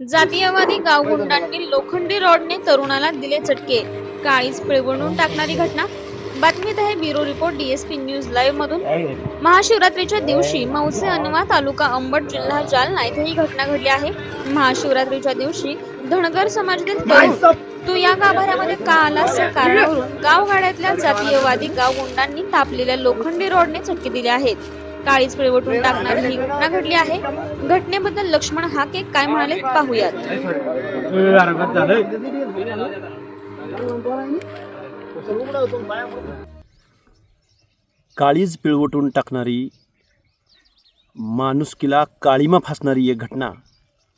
जातीयवादी गावगुंडांनी लोखंडी रॉडने तरुणाला दिले चटके. काळीच पिळवणून टाकणारी घटना? बातमीत आहे bureau report DSP news live मधून. महाशिवरात्रीच्या दिवशी मौसे अनवा तालुका अंबड जिल्हा जालना येथे ही घटना घडली आहे. महाशिवरात्रीच्या दिवशी धनगर समाजातील तरुण तू या गाभाऱ्यामध्ये का आलास या कारणावरून? गावगाड्यातल्या जातीयवादी गावगुंडांनी तापलेल्या लोखंडी रॉडने चटके दिले आहेत. काळीच पिळवटून टाकणारी ही घटना घडली आहे. घटनेबद्दल लक्ष्मण हाके काय म्हणाले पाहूयात. झालंय काळीज पिळवटून टाकणारी माणुसकीला काळीमा फासणारी एक घटना.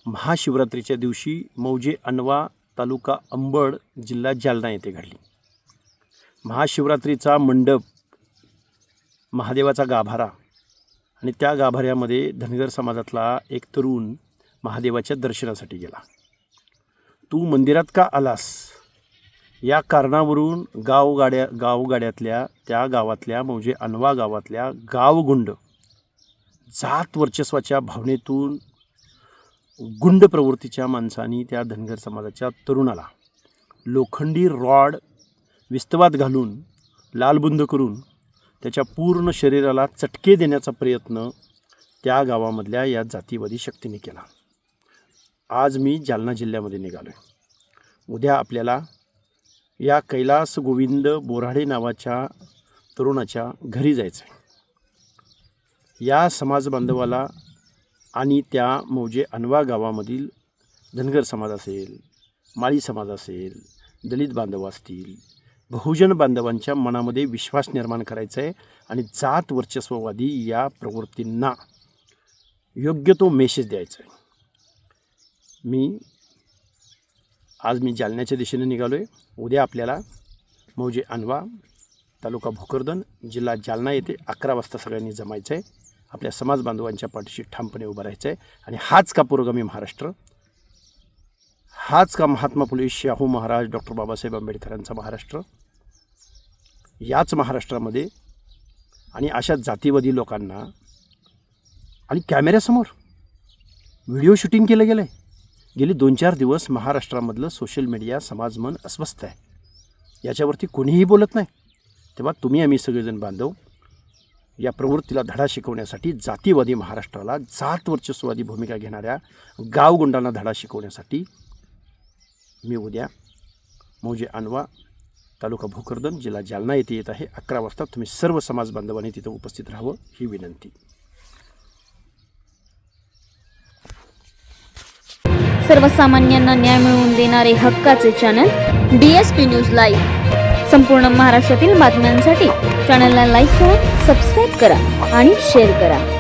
महाशिवरात्रीच्या दिवशी मौजे अनवा तालुका अंबड जिल्हा जालना येथे घडली. महाशिवरात्रीचा मंडप महादेवाचा गाभारा आणि त्या गाभाऱ्यामध्ये धनगर समाजातला एक तरुण महादेवाच्या दर्शनासाठी गेला. तू मंदिरात का आलास? या कारणावरून गावगाड्या गावगाड्यातल्या त्या गावातल्या म्हणजे अनवा गावातल्या गावगुंड जात वर्चस्वाच्या भावनेतून गुंड प्रवृत्तीच्या माणसांनी त्या धनगर समाजाच्या तरुणाला लोखंडी रॉड विस्तवात घालून लालबुंद करून त्याच्या पूर्ण शरीराला चटके देण्याचा प्रयत्न त्या गावामधल्या या जातीवादी शक्तीने केला. आज मी जालना जिल्ह्यामध्ये निघालो आहे उद्या आपल्याला या कैलास गोविंद बोराडे नावाच्या तरुणाच्या घरी जायचं आहे या समाज बांधवाला आणि त्या मौजे अनवा गावामधील धनगर समाज असेल माळी समाज असेल दलित बांधव असतील बहुजन बांधवांच्या मनामध्ये विश्वास निर्माण करायचा आहे आणि जात वर्चस्ववादी या प्रवृत्तींना योग्य तो मेसेज द्यायचा आहे. मी आज मी जालन्याच्या दिशेने निघालो आहे उद्या आपल्याला मौजे अनवा तालुका भोकरदन जिल्हा जालना येथे अकरा वाजता सगळ्यांनी जमायचं आहे आपल्या समाज बांधवांच्या पाठीशी ठामपणे उभं राहायचं आहे आणि हाच का महाराष्ट्र? हाच का महात्मा फुले? शाहू महाराज डॉक्टर बाबासाहेब आंबेडकरांचा महाराष्ट्र. याच महाराष्ट्रामध्ये आणि अशा जातीवादी लोकांना आणि कॅमेऱ्यासमोर व्हिडिओ शूटिंग केलं गेलं आहे गेली दोन चार दिवस महाराष्ट्रामधलं सोशल मीडिया समाजमन अस्वस्थ आहे. याच्यावरती कोणीही बोलत नाही. तेव्हा तुम्ही आम्ही सगळेजण बांधव या प्रवृत्तीला धडा शिकवण्यासाठी जातीवादी महाराष्ट्राला जात वर्चस्ववादी भूमिका घेणाऱ्या गावगुंडांना धडा शिकवण्यासाठी मी उद्या मौजे अनवा तालुका भोकरदन जिल्हा जालना येथे येत आहे. अकरा वाजता तुम्ही सर्व समाज बांधवांनी तिथं उपस्थित राहावं ही विनंती. सर्वसामान्यांना न्याय मिळवून देणारे हक्काचे channel D S P news live संपूर्ण महाराष्ट्रातील बातम्यांसाठी चॅनलला लाईक करा सबस्क्राईब करा आणि शेअर करा.